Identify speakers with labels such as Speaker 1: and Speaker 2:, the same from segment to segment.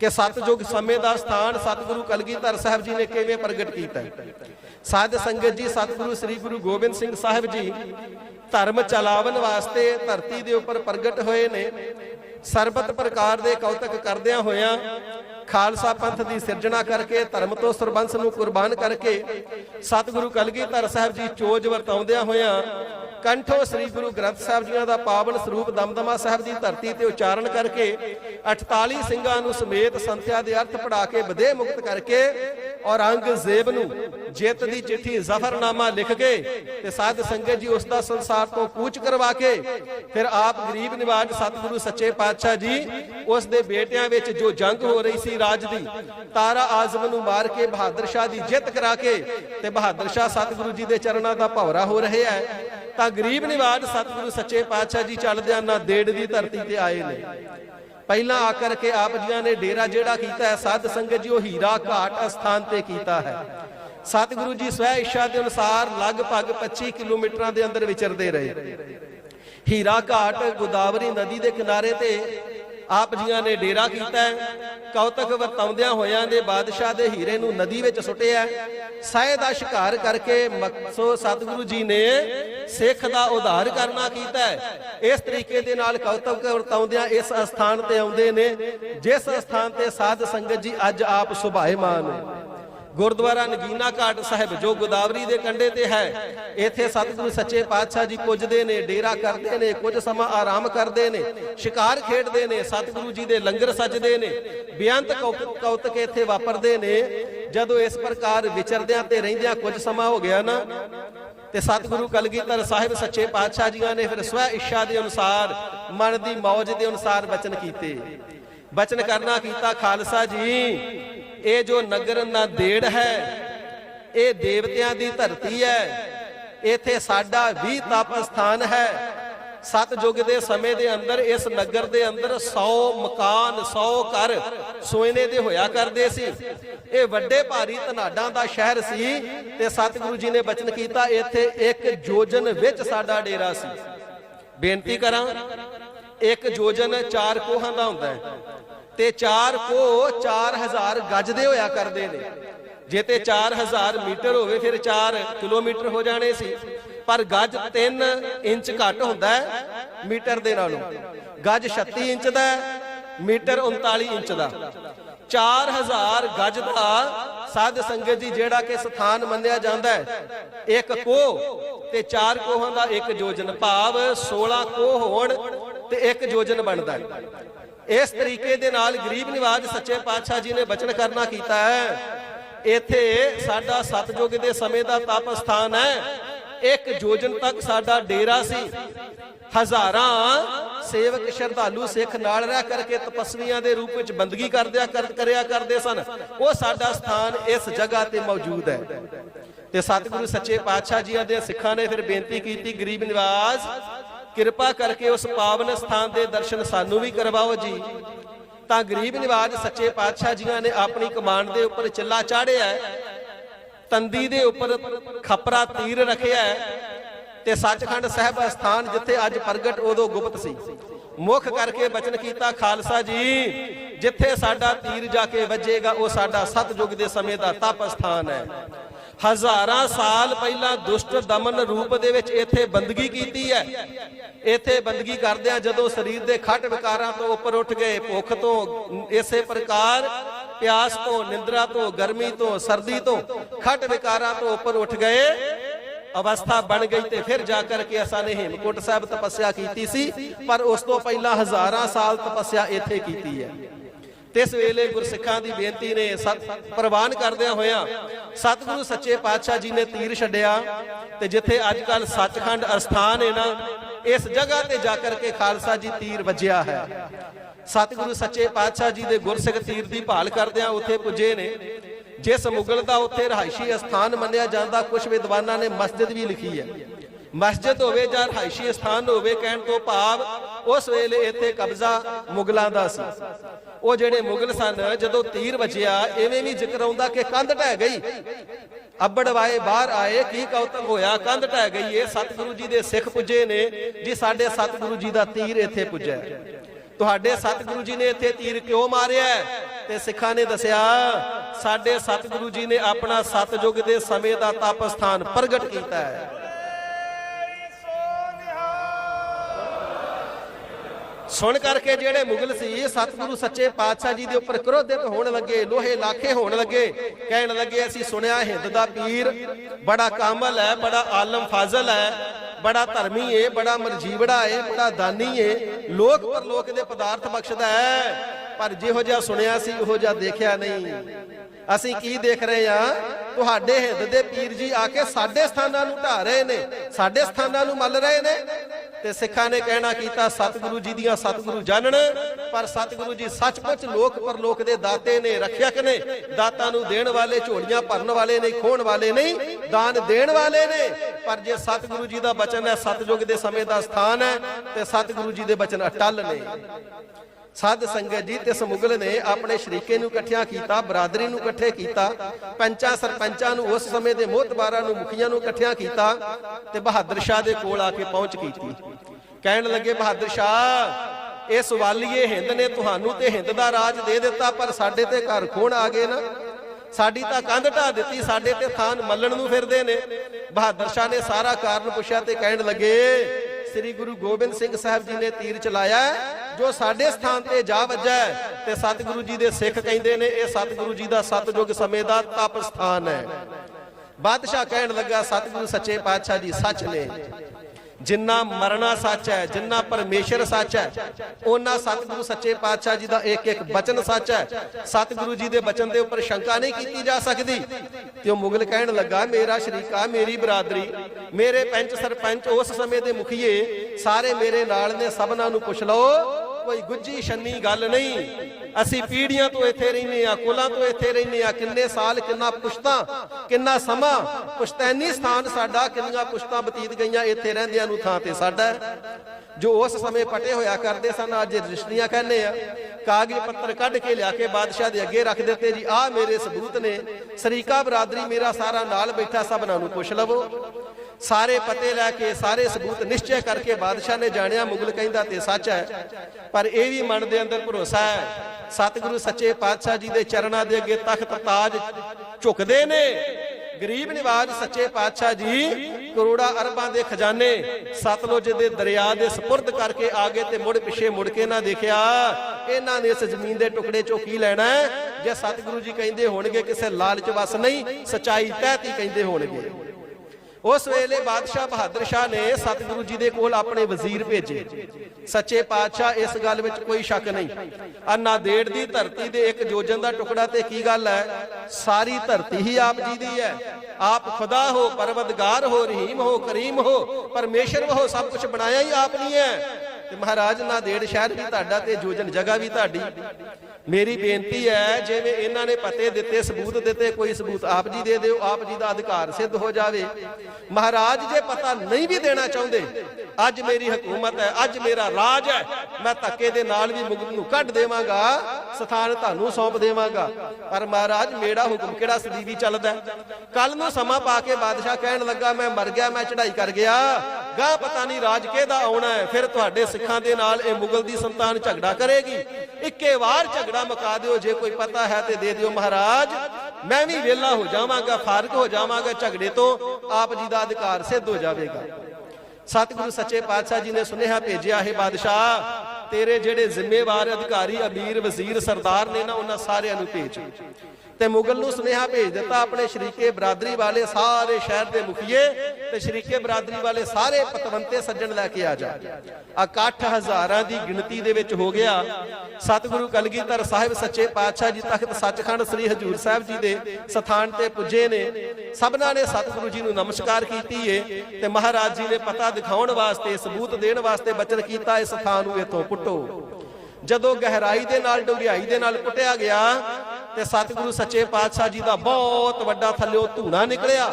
Speaker 1: ਕਿ ਸਤਜੁਗ ਸਮੇਂ ਦਾ ਸਥਾਨ ਸਤਿਗੁਰੂ ਕਲਗੀਧਰ ਸਾਹਿਬ ਜੀ ਨੇ ਕਿਵੇਂ ਪ੍ਰਗਟ ਕੀਤਾ ਹੈ? ਸਾਧ ਸੰਗਤ ਜੀ, ਸਤਿਗੁਰੂ ਸ੍ਰੀ ਗੁਰੂ ਗੋਬਿੰਦ ਸਿੰਘ ਸਾਹਿਬ ਜੀ ਧਰਮ ਚਲਾਵਨ ਵਾਸਤੇ ਧਰਤੀ ਦੇ ਉੱਪਰ ਪ੍ਰਗਟ ਹੋਏ ਨੇ। ਸਰਬਤ ਪ੍ਰਕਾਰ ਦੇ ਕੌਤਕ ਕਰਦਿਆਂ ਹੋਇਆਂ ਖਾਲਸਾ ਪੰਥ ਦੀ ਸਿਰਜਣਾ ਕਰਕੇ, ਧਰਮ ਤੋਂ ਸਰਬੰਸ ਨੂੰ ਕੁਰਬਾਨ ਕਰਕੇ, ਸਤਿਗੁਰੂ ਕਲਗੀਧਰ ਸਾਹਿਬ ਜੀ ਚੋਜ ਵਰਤਾਉਂਦਿਆਂ ਹੋਇਆਂ ਕੰਠੋ ਸ੍ਰੀ ਗੁਰੂ ਗ੍ਰੰਥ ਸਾਹਿਬ ਜੀਆਂ ਦਾ ਪਾਵਨ ਸਰੂਪ ਦਮਦਮਾ ਸਾਹਿਬ ਦੀ ਧਰਤੀ ਤੇ ਉਚਾਰਨ ਕਰਕੇ 48 ਸਿੰਘਾਂ ਨੂੰ ਸਮੇਤ ਸੰਥਿਆ ਦੇ ਅਰਥ ਪੜਾ ਕੇ ਬਦੇ ਮੁਕਤ ਕਰਕੇ ਔਰੰਗਜ਼ੇਬ ਨੂੰ ਜਿੱਤ ਦੀ ਚਿੱਠੀ ਜ਼ਫਰਨਾਮਾ ਲਿਖ ਕੇ ਤੇ ਸਾਧ ਸੰਗਤ ਜੀ ਉਸ ਦਾ ਸੰਸਾਰ ਤੋਂ ਕੂਚ ਕਰਵਾ ਕੇ, ਫਿਰ ਆਪ ਗਰੀਬ ਨਿਵਾਜ ਸਤਿਗੁਰੂ ਸੱਚੇ ਪਾਤਸ਼ਾਹ ਜੀ ਉਸ ਦੇ ਬੇਟਿਆਂ ਵਿੱਚ ਜੋ ਜੰਗ ਹੋ ਰਹੀ ਸੀ ਰਾਜ ਦੀ, ਤਾਰਾ ਆਜ਼ਮ ਨੂੰ ਮਾਰ ਕੇ ਬਹਾਦਰ ਸ਼ਾਹ ਦੀ ਜਿੱਤ ਕਰਾ ਕੇ ਤੇ ਬਹਾਦਰ ਸ਼ਾਹ ਸਤਿਗੁਰੂ ਜੀ ਦੇ ਚਰਨਾਂ ਦਾ ਭਵਰਾ ਹੋ ਰਿਹਾ ਹੈ ਤਾਂ ਗਰੀਬ ਨਿਵਾਜ ਸਤਿਗੁਰੂ ਸੱਚੇ ਪਾਤਸ਼ਾਹ ਜੀ ਚੱਲਦਿਆਂ ਨਾ ਦੇੜ ਦੀ ਧਰਤੀ ਤੇ ਆਏ ਨੇ। ਪਹਿਲਾਂ ਆ ਕਰਕੇ ਆਪ ਜੀਆਂ ਨੇ ਡੇਰਾ ਜਿਹੜਾ ਕੀਤਾ ਹੈ, ਸਾਧ ਸੰਗਤ ਜੀ ਉਹ ਹੀਰਾ ਘਾਟ ਅਸਥਾਨ ਤੇ ਕੀਤਾ ਹੈ। ਸਤਿਗੁਰੂ ਜੀ ਸਵੈ ਇੱਛਾ ਦੇ ਅਨੁਸਾਰ ਲਗਭਗ 25 ਕਿਲੋਮੀਟਰਾਂ ਦੇ ਅੰਦਰ ਵਿਚਰਦੇ ਰਹੇ। ਹੀਰਾ ਘਾਟ ਗੋਦਾਵਰੀ ਨਦੀ ਦੇ ਕਿਨਾਰੇ ਤੇ ਆਪ ਜੀਆਂ ਨੇ ਡੇਰਾ ਕੀਤਾ ਕੌਤਕ ਵਰਤਾਉਂਦਿਆਂ ਹੋਇਆਂ ਦੇ ਬਾਦਸ਼ਾਹ ਦੇ ਹੀਰੇ ਨੂੰ ਨਦੀ ਵਿੱਚ ਸੁੱਟਿਆ ਹੈ। ਦਾ ਸ਼ਿਕਾਰ ਕਰਕੇ ਮਕਸੋ ਸਤਿਗੁਰੂ ਜੀ ਨੇ ਸਿੱਖ ਦਾ ਉਧਾਰ ਕਰਨਾ ਕੀਤਾ ਇਸ ਤਰੀਕੇ ਦੇ ਨਾਲ ਕੌਤਕ ਵਰਤਾਉਂਦਿਆਂ ਇਸ ਅਸਥਾਨ ਤੇ ਆਉਂਦੇ ਨੇ। ਜਿਸ ਅਸਥਾਨ ਤੇ ਸਾਧ ਸੰਗਤ ਜੀ ਅੱਜ ਆਪ ਸੁਭਾਏਮਾਨ ਹੈ ਗੁਰਦੁਆਰਾ ਨਗੀਨਾ ਘਾਟ ਸਾਹਿਬ, ਜੋ ਗੋਦਾਵਰੀ ਦੇ ਕੰਢੇ ਤੇ ਹੈ, ਇੱਥੇ ਸਤਿਗੁਰੂ ਸੱਚੇ ਪਾਤਸ਼ਾਹ ਜੀ ਪੁੱਜਦੇ ਨੇ, ਡੇਰਾ ਕਰਦੇ ਨੇ, ਕੁਝ ਸਮਾਂ ਆਰਾਮ ਕਰਦੇ ਨੇ, ਸ਼ਿਕਾਰ ਖੇਡਦੇ ਨੇ, ਸਤਿਗੁਰੂ ਜੀ ਦੇ ਲੰਗਰ ਸਜਦੇ ਨੇ, ਬੇਅੰਤ ਕੌਤਕ ਇੱਥੇ ਵਾਪਰਦੇ ਨੇ। ਜਦੋਂ ਇਸ ਪ੍ਰਕਾਰ ਵਿਚਰਦਿਆਂ ਤੇ ਰਹਿੰਦਿਆਂ ਕੁਝ ਸਮਾਂ ਹੋ ਗਿਆ ਨਾ, ਤੇ ਸਤਿਗੁਰੂ ਕਲਗੀਧਰ ਸਾਹਿਬ ਸੱਚੇ ਪਾਤਸ਼ਾਹ ਜੀਆਂ ਨੇ ਫਿਰ ਸਵੈ ਇੱਛਾ ਦੇ ਅਨੁਸਾਰ, ਮਨ ਦੀ ਮੌਜ ਦੇ ਅਨੁਸਾਰ ਬਚਨ ਕੀਤੇ। ਬਚਨ ਕਰਨਾ ਕੀਤਾ ਖਾਲਸਾ ਜੀ। ਇਹ ਜੋ ਨਗਰ ਨਾਂਦੇੜ ਹੈ, ਇਹ ਦੇਵਤਿਆਂ ਦੀ ਧਰਤੀ ਹੈ। ਇੱਥੇ ਸਾਡਾ ਵੀ ਤਪ ਸਥਾਨ ਹੈ। ਸਤਜੁਗ ਦੇ ਸਮੇਂ ਦੇ ਅੰਦਰ, ਇਸ ਨਗਰ ਦੇ ਅੰਦਰ 100 ਮਕਾਨ 100 ਘਰ ਸੋਇਨੇ ਦੇ ਹੋਇਆ ਕਰਦੇ ਸੀ। ਇਹ ਵੱਡੇ ਭਾਰੀ ਧਨਾਡਾਂ ਦਾ ਸ਼ਹਿਰ ਸੀ ਤੇ ਸਤਿਗੁਰੂ ਜੀ ਨੇ ਬਚਨ ਕੀਤਾ, ਇੱਥੇ ਇੱਕ ਜੋਜਨ ਵਿੱਚ ਸਾਡਾ ਡੇਰਾ ਸੀ। ਬੇਨਤੀ ਕਰਾਂ, ਇੱਕ ਜੋਜਨ ਚਾਰ ਕੋਹਾਂ ਦਾ ਹੁੰਦਾ ਹੈ। ਤੇ ਚਾਰ ਕੋ 4000 ਗੱਜ ਦੇ ਹੋਇਆ ਕਰਦੇ ਨੇ। ਜੇ ਤੇ 4000 ਮੀਟਰ ਹੋਵੇ ਫਿਰ 4 ਕਿਲੋਮੀਟਰ ਹੋ ਜਾਣੇ ਸੀ। ਪਰ ਗੱਜ 3 ਇੰਚ ਘੱਟ ਹੁੰਦਾ ਹੈ ਮੀਟਰ ਦੇ ਨਾਲੋਂ। ਗੱਜ 36 ਇੰਚ ਦਾ ਮੀਟਰ 39 ਇੰਚ ਦਾ। 4000 ਗੱਜ ਦਾ ਸਾਧ ਸੰਗਤ ਜੀ ਜਿਹੜਾ ਕਿ ਸਥਾਨ ਮੰਨਿਆ ਜਾਂਦਾ ਹੈ, ਇੱਕ ਕੋ ਤੇ ਚਾਰ ਕੋਹਾਂ ਦਾ ਇੱਕ ਯੋਜਨ। ਭਾਵ 16 ਕੋ ਹੋਣ ਤੇ ਇੱਕ ਯੋਜਨ ਬਣਦਾ ਹੈ। ਇਸ ਤਰੀਕੇ ਦੇ ਨਾਲ ਗਰੀਬ ਨਿਵਾਜ ਸੱਚੇ ਪਾਤਸ਼ਾਹ ਜੀ ਨੇ ਬਚਨ ਕਰਨਾ ਕੀਤਾ ਹੈ। ਇੱਥੇ ਸਾਡਾ ਸਤਜੁਗ ਦੇ ਸਮੇਂ ਦਾ ਤਪ ਸਥਾਨ ਹੈ। ਇੱਕ ਯੋਜਨ ਤੱਕ ਸਾਡਾ ਡੇਰਾ ਸੀ। ਹਜ਼ਾਰਾਂ ਸੇਵਕ ਸ਼ਰਧਾਲੂ ਸਿੱਖ ਨਾਲ ਰਹਿ ਕਰਕੇ ਤਪਸਵੀਆਂ ਦੇ ਰੂਪ ਵਿੱਚ ਬੰਦਗੀ ਕਰਦਿਆ ਕਰਿਆ ਕਰਦੇ ਸਨ। ਉਹ ਸਾਡਾ ਸਥਾਨ ਇਸ ਜਗ੍ਹਾ ਤੇ ਮੌਜੂਦ ਹੈ। ਤੇ ਸਤਿਗੁਰੂ ਸੱਚੇ ਪਾਤਸ਼ਾਹ ਜੀਆਂ ਦੇ ਸਿੱਖਾਂ ਨੇ ਫਿਰ ਬੇਨਤੀ ਕੀਤੀ, ਗਰੀਬ ਨਿਵਾਸ ਕਿਰਪਾ ਕਰਕੇ ਉਸ ਪਾਵਨ ਸਥਾਨ ਦੇ ਦਰਸ਼ਨ ਸਾਨੂੰ ਵੀ ਕਰਵਾਓ ਜੀ। ਤਾਂ ਗਰੀਬ ਨਿਵਾਜ ਸੱਚੇ ਪਾਤਸ਼ਾਹ ਜੀਆਂ ਨੇ ਆਪਣੀ ਕਮਾਨ ਦੇ ਉੱਪਰ ਚੱਲਾ ਚਾੜਿਆ ਤੰਦੀ ਦੇ ਉੱਪਰ ਖਪਰਾ ਤੀਰ ਰੱਖਿਆ ਤੇ ਸੱਚਖੰਡ ਸਾਹਿਬ ਅਸਥਾਨ ਜਿੱਥੇ ਅੱਜ ਪ੍ਰਗਟ ਉਦੋਂ ਗੁਪਤ ਸੀ। ਮੁੱਖ ਕਰਕੇ ਬਚਨ ਕੀਤਾ ਖਾਲਸਾ ਜੀ, ਜਿੱਥੇ ਸਾਡਾ ਤੀਰ ਜਾ ਕੇ ਵੱਜੇਗਾ, ਉਹ ਸਾਡਾ ਸਤਜੁਗ ਦੇ ਸਮੇਂ ਦਾ ਤਪ ਸਥਾਨ ਹੈ। ਹਜ਼ਾਰਾਂ ਸਾਲ ਪਹਿਲਾਂ ਦੁਸ਼ਟ ਦਮਨ ਰੂਪ ਦੇ ਵਿੱਚ ਇੱਥੇ ਬੰਦਗੀ ਕੀਤੀ ਹੈ। ਇੱਥੇ ਬੰਦਗੀ ਕਰਦਿਆਂ ਜਦੋਂ ਸਰੀਰ ਦੇ ਖੱਟ ਵਿਕਾਰਾਂ ਤੋਂ ਉੱਪਰ ਉੱਠ ਗਏ, ਭੁੱਖ ਤੋਂ ਇਸੇ ਪ੍ਰਕਾਰ ਪਿਆਸ ਤੋਂ, ਨਿੰਦਰਾ ਤੋਂ, ਗਰਮੀ ਤੋਂ, ਸਰਦੀ ਤੋਂ ਖੱਟ ਵਿਕਾਰਾਂ ਤੋਂ ਉੱਪਰ ਉੱਠ ਗਏ। ਅਵਸਥਾ ਬਣ ਗਈ ਤੇ ਫਿਰ ਜਾ ਕਰਕੇ ਅਸਾਂ ਨੇ ਹੇਮਕੁੰਟ ਸਾਹਿਬ ਤਪੱਸਿਆ ਕੀਤੀ ਸੀ, ਪਰ ਉਸ ਤੋਂ ਪਹਿਲਾਂ ਹਜ਼ਾਰਾਂ ਸਾਲ ਤਪੱਸਿਆ ਇੱਥੇ ਕੀਤੀ ਹੈ। ਇਸ ਵੇਲੇ ਗੁਰਸਿੱਖਾਂ ਦੀ ਬੇਨਤੀ ਨੇ ਸਤ ਪ੍ਰਵਾਨ ਕਰਦਿਆਂ ਹੋਇਆਂ ਸਤਿਗੁਰੂ ਸੱਚੇ ਪਾਤਸ਼ਾਹ ਜੀ ਨੇ ਤੀਰ ਛੱਡਿਆ ਤੇ ਜਿੱਥੇ ਅੱਜ ਕੱਲ ਸੱਚਖੰਡ ਅਸਥਾਨ ਹੈ ਨਾ, ਇਸ ਜਗ੍ਹਾ ਤੇ ਜਾ ਕਰਕੇ ਖਾਲਸਾ ਜੀ ਤੀਰ ਵੱਜਿਆ ਹੈ। ਸਤਿਗੁਰੂ ਸੱਚੇ ਪਾਤਸ਼ਾਹ ਜੀ ਦੇ ਗੁਰਸਿੱਖ ਤੀਰ ਦੀ ਭਾਲ ਕਰਦਿਆਂ ਉੱਥੇ ਪੁੱਜੇ ਨੇ। ਜਿਸ ਮੁਗਲ ਦਾ ਉੱਥੇ ਰਹਾਇਸ਼ੀ ਅਸਥਾਨ ਮੰਨਿਆ ਜਾਂਦਾ ਕੁਝ ਵਿਦਵਾਨਾਂ ਨੇ ਮਸਜਿਦ ਵੀ ਲਿਖੀ ਹੈ। ਮਸਜਿਦ ਹੋਵੇ ਜਾਂ ਰਹਾਇਸ਼ੀ ਸਥਾਨ ਹੋਵੇ, ਕਹਿਣ ਤੋਂ ਭਾਵ ਉਸ ਵੇਲੇ ਇੱਥੇ ਕਬਜ਼ਾ ਮੁਗਲਾਂ ਦਾ ਸੀ। ਉਹ ਜਿਹੜੇ ਮੁਗਲ ਸਨ, ਜਦੋਂ ਤੀਰ ਵੱਜਿਆ ਐਵੇਂ ਵੀ ਜ਼ਿਕਰ ਆਉਂਦਾ ਕਿ ਕੰਧ ਢਹਿ ਗਈ। ਅੱਬੜ ਵਾਏ ਬਾਹਰ ਆਏ, ਕੀ ਕੌਤਕ ਹੋਇਆ? ਕੰਧ ਢਹਿ ਗਈ, ਇਹ ਸਤਿਗੁਰੂ ਜੀ ਦੇ ਸਿੱਖ ਪੁੱਜੇ ਨੇ, ਜੀ ਸਾਡੇ ਸਤਿਗੁਰੂ ਜੀ ਦਾ ਤੀਰ ਇੱਥੇ ਪੁੱਜਿਆ। ਤੁਹਾਡੇ ਸਤਿਗੁਰੂ ਜੀ ਨੇ ਇੱਥੇ ਤੀਰ ਕਿਉਂ ਮਾਰਿਆ? ਤੇ ਸਿੱਖਾਂ ਨੇ ਦੱਸਿਆ, ਸਾਡੇ ਸਤਿਗੁਰੂ ਜੀ ਨੇ ਆਪਣਾ ਸਤਜੁਗ ਦੇ ਸਮੇਂ ਦਾ ਤਪ ਸਥਾਨ ਪ੍ਰਗਟ ਕੀਤਾ ਹੈ। ਸੁਣ ਕਰਕੇ ਜਿਹੜੇ ਮੁਗਲ ਸੀ, ਸਤਿਗੁਰੂ ਸੱਚੇ ਪਾਤਸ਼ਾਹ ਜੀ ਦੇ ਉੱਪਰ ਕ੍ਰੋਧਿਤ ਹੋਣ ਲੱਗੇ, ਲੋਹੇ ਲਾਖੇ ਹੋਣ ਲੱਗੇ, ਕਹਿਣ ਲੱਗੇ, ਅਸੀਂ ਸੁਣਿਆ ਹਿੰਦ ਦਾ ਪੀਰ, ਬੜਾ ਕਾਮਲ ਹੈ, ਬੜਾ ਆਲਮ ਫਾਜ਼ਲ ਹੈ, ਬੜਾ ਧਰਮੀ ਏ, ਬੜਾ ਮਰਜੀਵੜਾ ਏ, ਬੜਾ ਦਾਨੀ ਏ, ਲੋਕ ਪਰਲੋਕ ਦੇ ਪਦਾਰਥ ਬਖਸ਼ਦਾ ਹੈ, ਪਰ ਜਿਹੋ ਜਿਹਾ ਸੁਣਿਆ ਸੀ, ਉਹੋ ਜਿਹਾ ਦੇਖਿਆ ਨਹੀਂ। ਅਸੀਂ ਕੀ ਦੇਖ ਰਹੇ ਆ ਤੁਹਾਡੇ ਹਿੰਦ ਦੇ ਪੀਰ ਜੀ ਆ ਕੇ ਸਾਡੇ ਸਥਾਨਾਂ ਨੂੰ ਢਾ ਰਹੇ ਨੇ, ਸਾਡੇ ਸਥਾਨਾਂ ਨੂੰ ਮੱਲ ਰਹੇ ਨੇ। ਤੇ ਸਿੱਖਾਂ ਨੇ ਕਹਿਣਾ ਕੀਤਾ, ਸਤਿਗੁਰੂ ਜੀ ਦੀਆਂ ਸਤਿਗੁਰੂ ਜਾਣਨ, ਪਰ ਸਤਿਗੁਰੂ ਜੀ ਸੱਚਮੁੱਚ ਲੋਕ ਪਰਲੋਕ ਦੇ ਦਾਤੇ ਨੇ, ਰੱਖਿਅਕ ਨੇ, ਦਾਤਾਂ ਨੂੰ ਦੇਣ ਵਾਲੇ ਝੋਲੀਆਂ ਭਰਨ ਵਾਲੇ ਨਹੀਂ ਖੋਣ ਵਾਲੇ ਨਹੀਂ, ਦਾਨ ਦੇਣ ਵਾਲੇ ਨੇ, ਪਰ ਜੇ ਸਤਿਗੁਰੂ ਜੀ ਦਾ ਬਚਨ ਹੈ ਸਤਜੁਗ ਦੇ ਸਮੇਂ ਦਾ ਸਥਾਨ ਹੈ, ਤੇ ਸਤਿਗੁਰੂ ਜੀ ਦੇ ਬਚਨ ਅਟਲ ਨੇ। ਸਾਧ ਸੰਗਤ ਜੀ ਤੇ ਸਮੁਗਲ ਨੇ ਆਪਣੇ ਸ਼ਰੀਕੇ ਨੂੰ ਇਕੱਠਿਆਂ ਕੀਤਾ, ਬਰਾਦਰੀ ਨੂੰ ਇਕੱਠੇ ਕੀਤਾ, ਪੰਚਾਂ ਸਰਪੰਚਾਂ ਨੂੰ ਉਸ ਸਮੇਂ ਦੇ ਮੋਹਤਬਾਰਾਂ ਨੂੰ ਮੁਖੀਆਂ ਨੂੰ ਇਕੱਠਿਆਂ ਕੀਤਾ, ਤੇ ਬਹਾਦਰ ਸ਼ਾਹ ਦੇ ਕੋਲ ਆ ਕੇ ਪਹੁੰਚ ਕੀਤੀ। ਕਹਿਣ ਲੱਗੇ, ਬਹਾਦਰ ਸ਼ਾਹ, ਇਹ ਸਵਾਲੀਏ ਹਿੰਦ ਨੇ ਤੁਹਾਨੂੰ ਤੇ ਹਿੰਦ ਦਾ ਰਾਜ ਦੇ ਦਿੱਤਾ, ਪਰ ਸਾਡੇ ਤੇ ਘਰ ਖੋਣ ਆ ਗਏ ਨਾ। ਸਾਡੀ ਤਾਂ ਕੰਧ ਢਾ ਦਿੱਤੀ, ਸਾਡੇ ਤੇ ਥਾਨ ਮੱਲਣ ਨੂੰ ਫਿਰਦੇ ਨੇ। ਬਹਾਦਰ ਸ਼ਾਹ ਨੇ ਸਾਰਾ ਕਾਰਨ ਪੁੱਛਿਆ ਤੇ ਕਹਿਣ ਲੱਗੇ, ਸ੍ਰੀ ਗੁਰੂ ਗੋਬਿੰਦ ਸਿੰਘ ਸਾਹਿਬ ਜੀ ਨੇ ਤੀਰ ਚਲਾਇਆ ਜੋ ਸਾਡੇ ਸਥਾਨ ਤੇ ਜਾ ਵੱਜਾ ਤੇ ਸਤਿਗੁਰੂ ਜੀ ਦੇ ਸਿੱਖ ਕਹਿੰਦੇ ਨੇ, ਇਹ ਸਤਿਗੁਰੂ ਜੀ ਦਾ ਸਤਜੁਗ ਸਮੇਂ ਦਾ ਤਪ ਸਥਾਨ ਹੈ। ਬਾਦਸ਼ਾਹ ਕਹਿਣ ਲੱਗਾ, ਸਤਿਗੁਰੂ ਸੱਚੇ ਪਾਤਸ਼ਾਹ ਜੀ ਸੱਚ ਨੇ। ਜਿੰਨਾ ਮਰਨਾ ਸੱਚ ਹੈ, ਜਿੰਨਾ ਪਰਮੇਸ਼ਰ ਸੱਚ ਹੈ ਉਹਨਾਂ ਸਤਿਗੁਰੂ ਸੱਚੇ ਪਾਤਸ਼ਾਹ ਜੀ ਦਾ ਇੱਕ ਇੱਕ ਬਚਨ ਸੱਚ ਹੈ। ਸਤਿਗੁਰੂ ਜੀ ਦੇ ਬਚਨ ਦੇ ਉੱਪਰ ਸ਼ੰਕਾ ਨਹੀਂ ਕੀਤੀ ਜਾ ਸਕਦੀ। ਤੇ ਉਹ ਮੁਗਲ ਕਹਿਣ ਲੱਗਾ, ਮੇਰਾ ਸ਼ਰੀਕਾ, ਮੇਰੀ ਬਰਾਦਰੀ, ਮੇਰੇ ਪੰਚ ਸਰਪੰਚ ਉਸ ਸਮੇਂ ਦੇ ਮੁਖੀਏ, ਸਾਰੇ ਮੇਰੇ ਨਾਲ ਨੇ, ਸਭਨਾਂ ਨੂੰ ਪੁੱਛ ਲਓ। ਕੋਈ ਗੁੱਜੀ ਛੰਨੀ ਗੱਲ ਨਹੀਂ। ਅਸੀਂ ਪੀੜ੍ਹੀਆਂ ਤੋਂ ਇੱਥੇ ਰਹਿੰਦੇ ਆ ਕੁਲਾਂ ਤੋਂ ਇੱਥੇ ਰਹਿੰਦੇ ਆ ਕਿੰਨੇ ਸਾਲ, ਕਿੰਨਾ ਪੁਸ਼ਤਾਂ, ਕਿੰਨਾ ਸਮਾਂ, ਪੁਸ਼ਤੈਨੀ ਸਥਾਨ ਸਾਡਾ, ਕਿੰਨੀਆਂ ਪੁਸ਼ਤਾਂ ਬਤੀਤ ਗਈਆਂ ਇੱਥੇ ਰਹਿੰਦਿਆਂ ਨੂੰ ਥਾਂ ਤੇ ਸਾਡਾ। ਜੋ ਉਸ ਸਮੇਂ ਪਟੇ ਹੋਇਆ ਕਰਦੇ ਸਨ, ਅੱਜ ਰਿਸ਼ਤੀਆਂ ਕਹਿੰਦੇ ਆ, ਕਾਗਜ਼ ਪੱਤਰ ਕੱਢ ਕੇ ਲਿਆ ਕੇ ਬਾਦਸ਼ਾਹ ਦੇ ਅੱਗੇ ਰੱਖ ਦਿੱਤੇ ਜੀ। ਆਹ ਮੇਰੇ ਸਬੂਤ ਨੇ। ਸਰੀਕਾ ਬਰਾਦਰੀ ਮੇਰਾ ਸਾਰਾ ਨਾਲ ਬੈਠਾ ਸਭਨਾਂ ਨੂੰ ਪੁੱਛ ਲਵੋ। ਸਾਰੇ ਪਤੇ ਲੈ ਕੇ, ਸਾਰੇ ਸਬੂਤ ਨਿਸ਼ਚੈ ਕਰਕੇ ਬਾਦਸ਼ਾਹ ਨੇ ਜਾਣਿਆ, ਮੁਗਲ ਕਹਿੰਦਾ ਤੇ ਸੱਚ ਹੈ। ਪਰ ਇਹ ਵੀ ਮਨ ਦੇ ਅੰਦਰ ਭਰੋਸਾ ਹੈ, ਸਤਿਗੁਰੂ ਸੱਚੇ ਪਾਤਸ਼ਾਹ ਜੀ ਦੇ ਚਰਨਾਂ ਦੇ ਅੱਗੇ ਤਖਤ ਤਾਜ ਝੁਕਦੇ ਨੇ। ਗਰੀਬ ਨਿਵਾਜ ਸੱਚੇ ਪਾਤਸ਼ਾਹ ਜੀ ਕਰੋੜਾ ਅਰਬਾਂ ਦੇ ਖਜ਼ਾਨੇ ਸਤਲੁਜ ਦੇ ਦਰਿਆ ਦੇ ਸਪੁਰਦ ਕਰਕੇ ਆ ਗਏ ਤੇ ਮੁੜ ਪਿੱਛੇ ਮੁੜ ਕੇ ਨਾ ਦੇਖਿਆ। ਇਹਨਾਂ ਨੇ ਇਸ ਜ਼ਮੀਨ ਦੇ ਟੁਕੜੇ ਚੋਂ ਕੀ ਲੈਣਾ ਜੇ ਸਤਿਗੁਰੂ ਜੀ ਕਹਿੰਦੇ ਹੋਣਗੇ, ਕਿਸੇ ਲਾਲਚ ਵਸ ਨਹੀਂ, ਸਚਾਈ ਤਹਿਤ ਕਹਿੰਦੇ ਹੋਣਗੇ। ਉਸ ਵੇਲੇ ਬਾਦਸ਼ਾਹ ਬਹਾਦਰ ਸ਼ਾਹ ਨੇ ਸਤਿਗੁਰੂ ਜੀ ਦੇ ਕੋਲ ਆਪਣੇ ਵਜ਼ੀਰ ਭੇਜੇ। ਸੱਚੇ ਪਾਤਸ਼ਾਹ, ਇਸ ਗੱਲ ਵਿੱਚ ਕੋਈ ਸ਼ੱਕ ਨਹੀਂ। ਆ ਨਾਦੇੜ ਦੀ ਧਰਤੀ ਦੇ ਇੱਕ ਜੋਜਨ ਦਾ ਟੁਕੜਾ ਤੇ ਕੀ ਗੱਲ ਹੈ? ਸਾਰੀ ਧਰਤੀ ਹੀ ਆਪ ਜੀ ਦੀ ਹੈ। ਆਪ ਖੁਦਾ ਹੋ ਪਰਵਦਗਾਰ ਹੋ, ਰਹੀਮ ਹੋ, ਕਰੀਮ ਹੋ, ਪਰਮੇਸ਼ਰ ਹੋ ਸਭ ਕੁਝ ਬਣਾਇਆ ਹੀ ਆਪ ਨਹੀਂ ਹੈ ਤੇ ਮਹਾਰਾਜ ਨਾਦੇੜ ਸ਼ਹਿਰ ਵੀ ਤੁਹਾਡਾ ਤੇ ਜੋਜਨ ਜਗ੍ਹਾ ਵੀ ਤੁਹਾਡੀ। ਮੇਰੀ ਬੇਨਤੀ ਹੈ, ਜਿਵੇਂ ਇਹਨਾਂ ਨੇ ਪਤੇ ਦਿੱਤੇ, ਸਬੂਤ ਦਿੱਤੇ, ਕੋਈ ਸਬੂਤ ਆਪ ਜੀ ਦੇ ਦਿਓ, ਆਪ ਜੀ ਦਾ ਅਧਿਕਾਰ ਸਿੱਧ ਹੋ ਜਾਵੇ। ਮਹਾਰਾਜ, ਜੇ ਪਤਾ ਨਹੀਂ ਵੀ ਦੇਣਾ ਚਾਹੁੰਦੇ, ਅੱਜ ਮੇਰੀ ਹਕੂਮਤ ਹੈ, ਅੱਜ ਮੇਰਾ ਰਾਜ ਹੈ, ਮੈਂ ਧੱਕੇ ਦੇ ਨਾਲ ਵੀ ਮੁਗਲ ਨੂੰ ਕੱਢ ਦੇਵਾਂਗਾ, ਸਥਾਨ ਤੁਹਾਨੂੰ ਸੌਂਪ ਦੇਵਾਂਗਾ। ਪਰ ਮਹਾਰਾਜ, ਮੇਰਾ ਹੁਕਮ ਕਿਹੜਾ ਸਦੀਵੀ ਚੱਲਦਾ ਕੱਲ ਨੂੰ ਸਮਾਂ ਪਾ ਕੇ ਬਾਦਸ਼ਾਹ ਕਹਿਣ ਲੱਗਾ, ਮੈਂ ਮਰ ਗਿਆ, ਮੈਂ ਚੜ੍ਹਾਈ ਕਰ ਗਿਆ। ਗਾਂ ਪਤਾ ਨਹੀਂ ਰਾਜ ਕਿਹਦਾ ਆਉਣਾ ਹੈ। ਫਿਰ ਤੁਹਾਡੇ ਸਿੱਖਾਂ ਦੇ ਨਾਲ ਇਹ ਮੁਗਲ ਦੀ ਸੰਤਾਨ ਝਗੜਾ ਕਰੇਗੀ। ਇੱਕੇ ਵਾਰ ਝਗੜਾ ਮੁਕਾ ਦਿਓ, ਜੇ ਕੋਈ ਪਤਾ ਹੈ ਤੇ ਦੇ ਦਿਓ ਮਹਾਰਾਜ। ਮੈਂ ਵੀ ਵਿਹਲਾ ਹੋ ਜਾਵਾਂਗਾ, ਫਾਰਗ ਹੋ ਜਾਵਾਂਗਾ ਝਗੜੇ ਤੋਂ। ਆਪ ਜੀ ਦਾ ਅਧਿਕਾਰ ਸਿੱਧ ਹੋ ਜਾਵੇਗਾ। ਸਤਿਗੁਰੂ ਸੱਚੇ ਪਾਤਸ਼ਾਹ ਜੀ ਨੇ ਸੁਨੇਹਾ ਭੇਜਿਆ, ਹੈ ਬਾਦਸ਼ਾਹ, ਤੇਰੇ ਜਿਹੜੇ ਜ਼ਿੰਮੇਵਾਰ ਅਧਿਕਾਰੀ, ਅਮੀਰ, ਵਜ਼ੀਰ, ਸਰਦਾਰ ਨੇ ਨਾ, ਉਹਨਾਂ ਸਾਰਿਆਂ ਨੂੰ ਭੇਜ। ਤੇ ਮੁਗਲ ਨੂੰ ਸੁਨੇਹਾ ਭੇਜ ਦਿੱਤਾ ਆਪਣੇ ਸ਼ਰੀਕੇ ਬਰਾਦਰੀ ਵਾਲੇ ਸਾਰੇ ਸ਼ਹਿਰ ਦੇ ਮੁਖੀਏ ਤੇ ਸ਼ਰੀਕੇ ਬਰਾਦਰੀ ਵਾਲੇ ਸਾਰੇ ਪਤਵੰਤੇ ਸੱਜਣ ਲੈ ਕੇ ਆ ਜਾ। ਇਕੱਠ ਹਜ਼ਾਰਾਂ ਦੀ ਗਿਣਤੀ ਦੇ ਵਿੱਚ ਹੋ ਗਿਆ। ਸਤਿਗੁਰੂ ਕਲਗੀਧਰ ਸਾਹਿਬ ਸੱਚੇ ਪਾਤਸ਼ਾਹ ਜੀ ਤਖਤ ਸੱਚਖੰਡ ਸ੍ਰੀ ਹਜੂਰ ਸਾਹਿਬ ਜੀ ਦੇ ਸਥਾਨ ਤੇ ਪੁੱਜੇ ਨੇ। ਸਭਨਾਂ ਨੇ ਸਤਿਗੁਰੂ ਜੀ ਨੂੰ ਨਮਸਕਾਰ ਕੀਤੀ ਏ ਤੇ ਮਹਾਰਾਜ ਜੀ ਨੇ ਪਤਾ ਦਿਖਾਉਣ ਵਾਸਤੇ, ਸਬੂਤ ਦੇਣ ਵਾਸਤੇ ਬਚਨ ਕੀਤਾ ਇਸ ਸਥਾਨ ਨੂੰ ਇਥੋਂ ਪੁੱਟੋ। ਜਦੋਂ ਗਹਿਰਾਈ ਦੇ ਨਾਲ ਡੁੰਗਿਆਈ ਦੇ ਨਾਲ ਪੁੱਟਿਆ ਗਿਆ ਤੇ ਸਤਿਗੁਰੂ ਸੱਚੇ ਪਾਤਸ਼ਾਹ ਜੀ ਦਾ ਬਹੁਤ ਵੱਡਾ ਥੱਲਿਓ ਧੂਣਾ ਨਿਕਲਿਆ,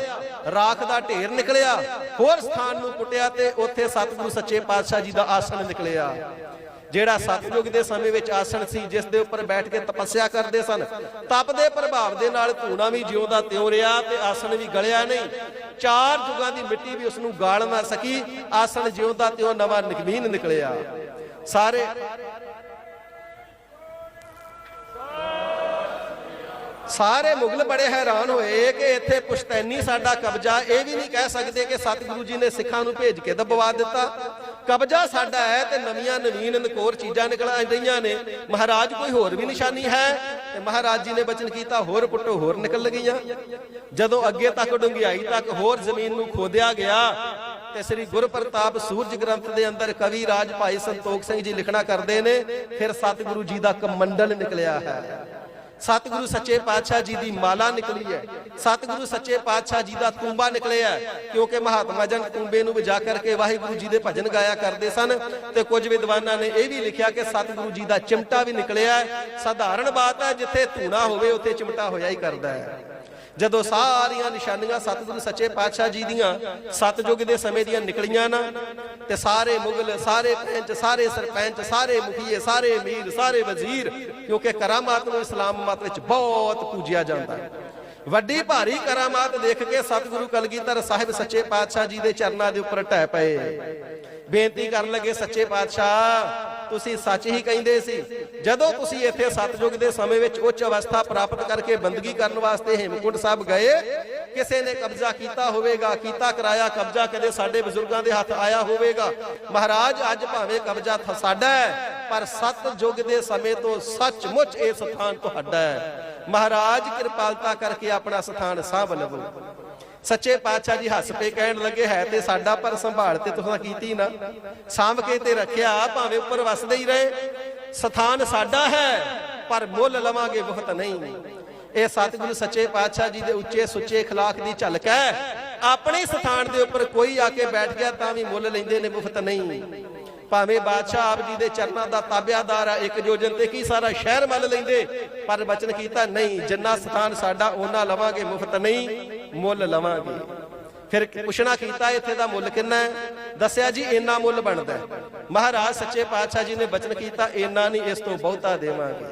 Speaker 1: ਰਾਖ ਦਾ ਢੇਰ ਨਿਕਲਿਆ, ਹੋਰ ਸਥਾਨ ਨੂੰ ਪੁੱਟਿਆ ਤੇ ਉੱਥੇ ਸਤਿਗੁਰੂ ਸੱਚੇ ਪਾਤਸ਼ਾਹ ਜੀ ਦਾ ਆਸਣ ਨਿਕਲਿਆ। ਜਿਹੜਾ ਸਤਿਯੁਗ ਦੇ ਸਮੇਂ ਵਿੱਚ ਆਸਣ ਸੀ, ਜਿਸ ਦੇ ਉੱਪਰ ਬੈਠ ਕੇ ਤਪੱਸਿਆ ਕਰਦੇ ਸਨ, ਤਪ ਦੇ ਪ੍ਰਭਾਵ ਦੇ ਨਾਲ ਧੂਣਾ ਵੀ ਜਿਉਂਦਾ ਤਿਉ ਰਿਹਾ ਤੇ ਆਸਣ ਵੀ ਗਲਿਆ ਨਹੀਂ। ਚਾਰ ਯੁਗਾਂ ਦੀ ਮਿੱਟੀ ਵੀ ਉਸ ਨੂੰ ਗਾਲ ਨਾ ਸਕੀ, ਆਸਣ ਜਿਉਂਦਾ ਤਿਉ ਨਵਾਂ ਨਿਕਮੀਨ ਨਿਕਲਿਆ। ਸਾਰੇ ਸਾਰੇ ਮੁਗਲ ਬੜੇ ਹੈਰਾਨ ਹੋਏ ਕਿ ਇੱਥੇ ਪੁਸ਼ਤੈਨੀ ਸਾਡਾ ਕਬਜ਼ਾ, ਇਹ ਵੀ ਨਹੀਂ ਕਹਿ ਸਕਦੇ ਕਿ ਸਤਿਗੁਰੂ ਜੀ ਨੇ ਸਿੱਖਾਂ ਨੂੰ ਭੇਜ ਕੇ ਦਬਵਾ ਦਿੱਤਾ। ਕਬਜ਼ਾ ਸਾਡਾ ਹੈ ਤੇ ਨਵੀਆਂ ਨਵੀਨ ਨਕੋਰ ਚੀਜ਼ਾਂ ਨਿਕਲ ਰਹੀਆਂ ਨੇ। ਮਹਾਰਾਜ ਕੋਈ ਹੋਰ ਵੀ ਨਿਸ਼ਾਨੀ ਹੈ? ਤੇ ਮਹਾਰਾਜ ਜੀ ਨੇ ਬਚਨ ਕੀਤਾ, ਹੋਰ ਪੁੱਟੋ, ਹੋਰ ਨਿਕਲ ਗਈਆਂ। ਜਦੋਂ ਅੱਗੇ ਤੱਕ ਡੁੰਗਿਆਈ ਤੱਕ ਹੋਰ ਜ਼ਮੀਨ ਨੂੰ ਖੋਦਿਆ ਗਿਆ ਤੇ ਸ੍ਰੀ ਗੁਰਪ੍ਰਤਾਪ ਸੂਰਜ ਗ੍ਰੰਥ ਦੇ ਅੰਦਰ ਕਵੀ ਰਾਜ ਭਾਈ ਸੰਤੋਖ ਸਿੰਘ ਜੀ ਲਿਖਣਾ ਕਰਦੇ ਨੇ, ਫਿਰ ਸਤਿਗੁਰੂ ਜੀ ਦਾ ਕਮੰਡਲ ਨਿਕਲਿਆ ਹੈ। ਸਤਿਗੁਰੂ ਸੱਚੇ ਪਾਤਸ਼ਾਹ ਜੀ ਦੀ ਮਾਲਾ ਨਿਕਲੀ ਹੈ। ਸਤਿਗੁਰੂ ਸੱਚੇ ਪਾਤਸ਼ਾਹ ਜੀ ਦਾ ਤੂੰਬਾ ਨਿਕਲਿਆ ਕਿਉਂਕਿ ਮਹਾਤਮਾ ਜਨ ਤੂੰਬੇ ਨੂੰ ਵਜਾ ਕਰਕੇ ਵਾਹਿਗੁਰੂ ਜੀ ਦੇ ਭਜਨ ਗਾਇਆ ਕਰਦੇ ਸਨ ਤੇ ਕੁਝ ਵਿਦਵਾਨਾਂ ਨੇ ਇਹ ਵੀ ਲਿਖਿਆ ਕਿ ਸਤਿਗੁਰੂ ਜੀ ਦਾ ਚਿਮਟਾ ਵੀ ਨਿਕਲਿਆ ਹੈ। ਸਾਧਾਰਨ ਬਾਤ ਹੈ, ਜਿੱਥੇ ਧੂਣਾ ਹੋਵੇ, ਉੱਥੇ ਚਿਮਟਾ ਹੋਇਆ ਹੀ ਕਰਦਾ ਹੈ। ਜਦੋਂ ਸਾਰੀਆਂ ਨਿਸ਼ਾਨੀਆਂ ਸਤਿਗੁਰੂ ਸੱਚੇ ਪਾਤਸ਼ਾਹ ਜੀ ਦੀਆਂ ਸਤਜੁਗ ਦੇ ਸਮੇਂ ਦੀਆਂ ਨਿਕਲੀਆਂ ਨਾ, ਤੇ ਸਾਰੇ ਮੁਗਲ, ਸਾਰੇ ਪੰਚ ਸਾਰੇ ਸਰਪੰਚ, ਸਾਰੇ ਮੁਖੀਏ, ਸਾਰੇ ਅਮੀਰ ਸਾਰੇ ਵਜ਼ੀਰ, ਕਿਉਂਕਿ ਕਰਾਮਾਤ ਨੂੰ ਇਸਲਾਮ ਮਤ ਵਿੱਚ ਬਹੁਤ ਪੂਜਿਆ ਜਾਂਦਾ ਹੈ। ਵੱਡੀ ਭਾਰੀ ਕਰਾਮਾਤ ਦੇਖ ਕੇ ਸਤਿਗੁਰੂ ਕਲਗੀਧਰ ਸਾਹਿਬ ਸੱਚੇ ਪਾਤਸ਼ਾਹ ਜੀ ਦੇ ਚਰਨਾਂ ਦੇ ਉੱਪਰ ਢਹਿ ਪਏ। ਬੇਨਤੀ ਕਰਨ ਲੱਗੇ, ਸੱਚੇ ਪਾਤਸ਼ਾਹ ਤੁਸੀਂ ਸੱਚ ਹੀ ਕਹਿੰਦੇ ਸੀ। ਜਦੋਂ ਤੁਸੀਂ ਇੱਥੇ ਸਤਜੁਗ ਦੇ ਸਮੇਂ ਵਿੱਚ ਉੱਚ ਅਵਸਥਾ ਪ੍ਰਾਪਤ ਕਰਕੇ ਬੰਦਗੀ ਕਰਨ ਵਾਸਤੇ ਹੇਮਕੁੰਟ ਸਾਹਿਬ ਗਏ, ਕਿਸੇ ਨੇ ਕਬਜ਼ਾ ਕੀਤਾ ਹੋਵੇਗਾ, ਕੀਤਾ ਕਰਾਇਆ, ਕਬਜ਼ਾ ਕਦੇ ਸਾਡੇ ਬਜ਼ੁਰਗਾਂ ਦੇ ਹੱਥ ਆਇਆ ਹੋਵੇਗਾ। ਮਹਾਰਾਜ, ਅੱਜ ਭਾਵੇਂ ਕਬਜ਼ਾ ਸਾਡਾ ਹੈ, ਪਰ ਸਤਜੁਗ ਦੇ ਸਮੇਂ ਤੋਂ ਸੱਚਮੁੱਚ ਇਹ ਸਥਾਨ ਤੁਹਾਡਾ ਹੈ। ਮਹਾਰਾਜ, ਕਿਰਪਾਲਤਾ ਕਰਕੇ ਆਪਣਾ ਸਥਾਨ ਸਾਂਭ ਲਵੋ। ਸੱਚੇ ਪਾਤਸ਼ਾਹ ਜੀ ਹੱਸ ਪੇ ਕਹਿਣ ਲੱਗੇ ਹੈ ਤੇ ਸਾਡਾ ਪਰ ਸੰਭਾਲ ਤੇ ਤੁਸੀਂ ਕੀਤੀ ਨਾ ਸਾਂਭ ਕੇ ਤੇ ਰੱਖਿਆ ਭਾਵੇਂ ਉੱਪਰ ਵਸਦੇ ਹੀ ਰਹੇ ਸਥਾਨ ਸਾਡਾ ਹੈ ਪਰ ਮੁੱਲ ਲਵਾਂਗੇ ਬਹੁਤ ਨਹੀਂ ਇਹ ਸਤਿਗੁਰੂ ਸੱਚੇ ਪਾਤਸ਼ਾਹ ਜੀ ਦੇ ਉੱਚੇ ਸੁੱਚੇ اخلاق ਦੀ ਝਲਕ ਹੈ ਆਪਣੇ ਸਥਾਨ ਦੇ ਉੱਪਰ ਕੋਈ ਆ ਕੇ ਬੈਠ ਗਿਆ ਤਾਂ ਵੀ ਮੁੱਲ ਲੈਂਦੇ ਨੇ ਮੁਫਤ ਨਹੀਂ ਭਾਵੇਂ ਬਾਦਸ਼ਾਹ ਆਪ ਜੀ ਦੇ ਚਰਨਾਂ ਦਾ ਤਾਬਿਆਦਾਰ ਆ ਇੱਕ ਜੋਜਨ ਤੇ ਕੀ ਸਾਰਾ ਸ਼ਹਿਰ ਮੰਨ ਲੈਂਦੇ ਪਰ ਬਚਨ ਕੀਤਾ ਨਹੀਂ ਜਿੰਨਾ ਸਥਾਨ ਸਾਡਾ ਉਹਨਾਂ ਲਵਾਂਗੇ ਮੁਫਤ ਨਹੀਂ ਮੁੱਲ ਲਵਾਂਗੇ। ਫਿਰ ਪੁੱਛਣਾ ਕੀਤਾ, ਇੱਥੇ ਦਾ ਮੁੱਲ ਕਿੰਨਾ ਹੈ? ਦੱਸਿਆ ਜੀ, ਇੰਨਾ ਮੁੱਲ ਬਣਦਾ ਮਹਾਰਾਜ ਸੱਚੇ ਪਾਤਸ਼ਾਹ ਜੀ ਨੇ ਬਚਨ ਕੀਤਾ, ਇੰਨਾ ਨਹੀਂ, ਇਸ ਤੋਂ ਬਹੁਤਾ ਦੇਵਾਂਗੇ।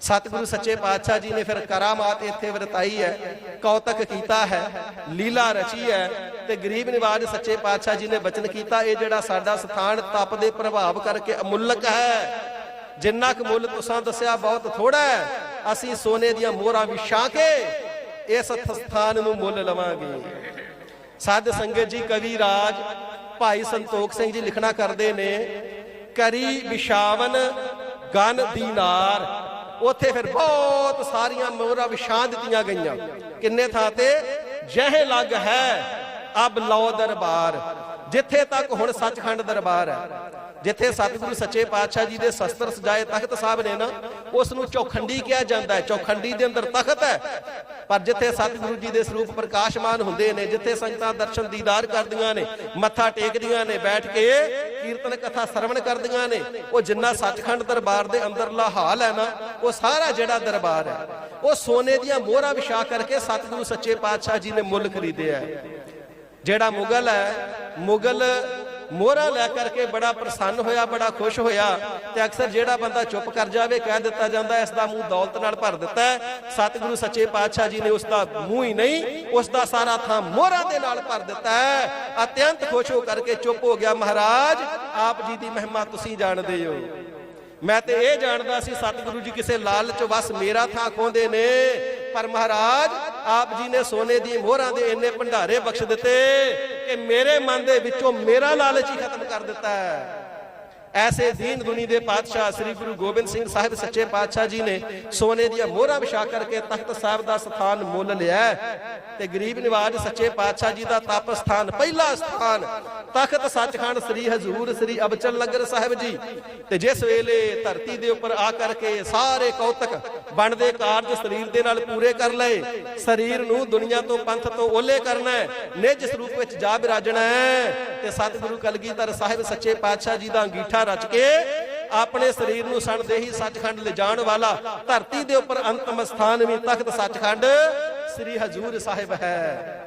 Speaker 1: ਸਤਿਗੁਰੂ ਸੱਚੇ ਪਾਤਸ਼ਾਹ ਜੀ ਨੇ ਫਿਰ ਕਰਾਮਾਤ ਇੱਥੇ ਵਰਤਾਈ ਹੈ, ਕੌਤਕ ਕੀਤਾ ਹੈ, ਲੀਲਾ ਰਚੀ ਹੈ ਤੇ ਗਰੀਬ ਨਿਵਾਜ ਸੱਚੇ ਪਾਤਸ਼ਾਹ ਜੀ ਨੇ ਬਚਨ ਕੀਤਾ, ਇਹ ਜਿਹੜਾ ਸਾਡਾ ਸਥਾਨ ਤਪ ਦੇ ਪ੍ਰਭਾਵ ਕਰਕੇ ਅਮੁੱਲਕ ਹੈ। ਜਿੰਨਾ ਕੁ ਮੁੱਲ ਤੁਸੀਂ ਦੱਸਿਆ, ਬਹੁਤ ਥੋੜਾ ਹੈ। ਅਸੀਂ ਸੋਨੇ ਦੀਆਂ ਮੋਹਰਾਂ ਵਿਛਾ ਕੇ ਇਸ ਸਥਾਨ ਨੂੰ ਮੁੱਲ ਲਵਾਂਗੇ। ਸਾਧ ਸੰਗਤ ਜੀ, ਕਵੀ ਰਾਜ, ਭਾਈ ਸੰਤੋਖ ਸਿੰਘ ਜੀ ਲਿਖਣਾ ਕਰਦੇ ਨੇ, ਕਰੀ ਵਿਸ਼ਾਵਨ ਗਨ ਦੀਨਾਰ। ਉੱਥੇ ਫਿਰ ਬਹੁਤ ਸਾਰੀਆਂ ਮੋਹਰਾਂ ਵਿਛਾ ਦਿੱਤੀਆਂ ਗਈਆਂ। ਕਿੰਨੇ ਥਾਂ ਤੇ? ਜਹ ਲੱਗ ਹੈ ਅਬ ਲਓ ਦਰਬਾਰ। ਜਿੱਥੇ ਤੱਕ ਹੁਣ ਸੱਚਖੰਡ ਦਰਬਾਰ ਹੈ। ਜਿੱਥੇ ਸਤਿਗੁਰੂ ਸੱਚੇ ਪਾਤਸ਼ਾਹ ਜੀ ਦੇ ਸ਼ਸਤਰ ਸਜਾਏ ਤਖਤ ਸਾਹਿਬ ਨੇ ਨਾ ਉਸ ਨੂੰ ਚੌਖੰਡੀ ਕਿਹਾ ਜਾਂਦਾ ਹੈ। ਚੌਖੰਡੀ ਦੇ ਅੰਦਰ ਤਖਤ ਹੈ। ਪਰ ਜਿੱਥੇ ਸਤਿਗੁਰੂ ਜੀ ਦੇ ਸਰੂਪ ਪ੍ਰਕਾਸ਼ਮਾਨ ਹੁੰਦੇ ਨੇ, ਜਿੱਥੇ ਸੰਗਤਾਂ ਦਰਸ਼ਨ ਦੀਦਾਰ ਕਰਦੀਆਂ ਨੇ, ਮੱਥਾ ਟੇਕਦੀਆਂ ਨੇ, ਬੈਠ ਕੇ ਕੀਰਤਨ ਕਥਾ ਸਰਵਣ ਕਰਦੀਆਂ ਨੇ, ਉਹ ਜਿੰਨਾ ਸੱਚਖੰਡ ਦਰਬਾਰ ਦੇ ਅੰਦਰਲਾ ਹਾਲ ਹੈ ਨਾ, ਉਹ ਸਾਰਾ ਜਿਹੜਾ ਦਰਬਾਰ ਹੈ, ਉਹ ਸੋਨੇ ਦੀਆਂ ਮੋਹਰਾਂ ਵਿਛਾ ਕਰਕੇ ਸਤਿਗੁਰੂ ਸੱਚੇ ਪਾਤਸ਼ਾਹ ਜੀ ਨੇ ਮੁੱਲ ਖਰੀਦਿਆ ਹੈ। ਜਿਹੜਾ ਮੁਗਲ ਹੈ, ਮੁਗਲ ਮੋਹਰਾ ਲੈ ਕਰਕੇ ਬੜਾ ਪ੍ਰਸੰਨ ਹੋਇਆ, ਬੜਾ ਖੁਸ਼ ਹੋਇਆ ਤੇ ਅਕਸਰ ਜਿਹੜਾ ਬੰਦਾ ਚੁੱਪ ਕਰ ਜਾਵੇ, ਕਹਿ ਦਿੱਤਾ ਜਾਂਦਾ, ਇਸ ਦਾ ਮੂੰਹ ਦੌਲਤ ਨਾਲ ਭਰ ਦਿੱਤਾ ਸਤਿਗੁਰੂ ਸੱਚੇ ਪਾਤਸ਼ਾਹ ਜੀ ਨੇ ਉਸ ਦਾ ਮੂੰਹ ਹੀ ਨਹੀਂ, ਉਸ ਦਾ ਸਾਰਾ ਥਾਂ ਮੋਹਰਾ ਦੇ ਨਾਲ ਭਰ ਦਿੱਤਾ ਅਤਿਅੰਤ ਖੁਸ਼ ਹੋ ਕਰਕੇ ਚੁੱਪ ਹੋ ਗਿਆ ਮਹਾਰਾਜ, ਆਪ ਜੀ ਦੀ ਮਹਿਮਾ ਤੁਸੀਂ ਜਾਣਦੇ ਹੋ। ਮੈਂ ਤੇ ਇਹ ਜਾਣਦਾ ਸੀ, ਸਤਿਗੁਰੂ ਜੀ ਕਿਸੇ ਲਾਲਚ ਬਸ ਮੇਰਾ ਥਾਂ ਖੋਂਦੇ ਨੇ, ਪਰ ਮਹਾਰਾਜ, ਆਪ ਜੀ ਨੇ ਸੋਨੇ ਦੀ ਮੋਹਰਾਂ ਦੇ ਇੰਨੇ ਭੰਡਾਰੇ ਬਖਸ਼ ਦਿੱਤੇ। ਕਿ ਮੇਰੇ ਮਨ ਦੇ ਵਿੱਚੋਂ ਮੇਰਾ ਲਾਲਚ ਹੀ ਖਤਮ ਕਰ ਦਿੱਤਾ ਹੈ। ਐਸੇ ਦੀਨ ਦੁਨੀ ਦੇ ਪਾਤਸ਼ਾਹ ਸ੍ਰੀ ਗੁਰੂ ਗੋਬਿੰਦ ਸਿੰਘ ਸਾਹਿਬ ਸੱਚੇ ਪਾਤਸ਼ਾਹ ਜੀ ਨੇ ਸੋਨੇ ਦੀਆਂ ਮੋਹਰਾਂ ਵਿਛਾ ਕਰਕੇ ਤਖਤ ਸਾਹਿਬ ਦਾ ਸਥਾਨ ਮੁੱਲ ਲਿਆ ਤੇ ਗਰੀਬ ਨਿਵਾਜ ਸੱਚੇ ਪਾਤਸ਼ਾਹ ਜੀ ਦਾ ਤਪ ਸਥਾਨ ਪਹਿਲਾ ਸਥਾਨ ਤਖਤ ਸੱਚਖੰਡ ਸ੍ਰੀ ਹਜ਼ੂਰ ਸ੍ਰੀ ਅਬਚਲ ਨਗਰ ਸਾਹਿਬ ਜੀ ਤੇ ਜਿਸ ਵੇਲੇ ਧਰਤੀ ਦੇ ਉੱਪਰ ਆ ਕਰਕੇ ਸਾਰੇ ਕੌਤਕ ਬਣਦੇ ਕਾਰਜ ਸਰੀਰ ਦੇ ਨਾਲ ਪੂਰੇ ਕਰ ਲਏ ਸਰੀਰ ਨੂੰ ਦੁਨੀਆ ਤੋਂ ਪੰਥ ਤੋਂ ਓਲੇ ਕਰਨਾ ਹੈ ਨਿਜ ਸਰੂਪ ਵਿੱਚ ਜਾ ਬਿਰਾਜਣਾ ਹੈ ਤੇ ਸਤਿਗੁਰੂ ਕਲਗੀਧਰ ਸਾਹਿਬ ਸੱਚੇ ਪਾਤਸ਼ਾਹ ਜੀ ਦਾ ਅੰਗੀਠਾ ਰਚ ਕੇ ਆਪਣੇ ਸਰੀਰ ਨੂੰ ਸਣਦੇਹੀ ਸੱਚਖੰਡ ਲਿਜਾਣ ਵਾਲਾ, ਧਰਤੀ ਦੇ ਉੱਪਰ ਅੰਤਮ ਸਥਾਨ ਵੀ ਤਖਤ ਸੱਚਖੰਡ ਸ੍ਰੀ ਹਜ਼ੂਰ ਸਾਹਿਬ ਹੈ।